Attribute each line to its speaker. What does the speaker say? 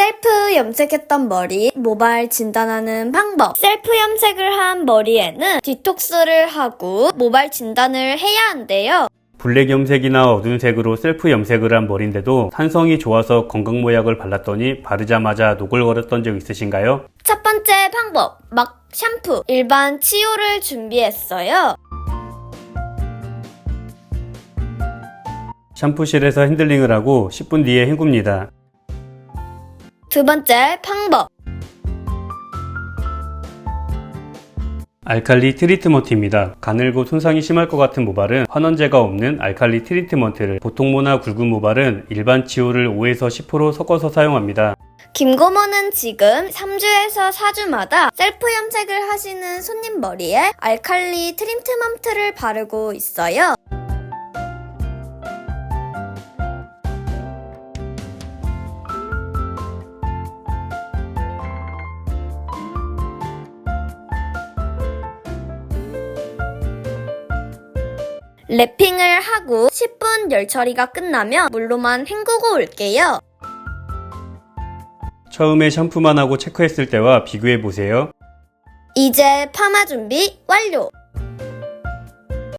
Speaker 1: 셀프 염색했던 머리, 모발 진단하는 방법. 셀프 염색을 한 머리에는 디톡스를 하고 모발 진단을 해야 한대요.
Speaker 2: 블랙 염색이나 어두운 색으로 셀프 염색을 한 머리인데도 산성이 좋아서 건강모약을 발랐더니 바르자마자 노글거렸던 적 있으신가요?
Speaker 1: 첫 번째 방법, 막 샴푸. 일반 치유를 준비했어요.
Speaker 2: 샴푸실에서 핸들링을 하고 10분 뒤에 헹굽니다.
Speaker 1: 두 번째 방법,
Speaker 2: 알칼리 트리트먼트입니다. 가늘고 손상이 심할 것 같은 모발은 환원제가 없는 알칼리 트리트먼트를 보통모나 굵은 모발은 일반 치호를 5에서 10% 섞어서 사용합니다.
Speaker 1: 김고모는 지금 3주에서 4주마다 셀프 염색을 하시는 손님 머리에 알칼리 트리트먼트를 바르고 있어요. 랩핑을 하고 10분 열 처리가 끝나면 물로만 헹구고 올게요.
Speaker 2: 처음에 샴푸만 하고 체크했을 때와 비교해 보세요.
Speaker 1: 이제 파마 준비 완료!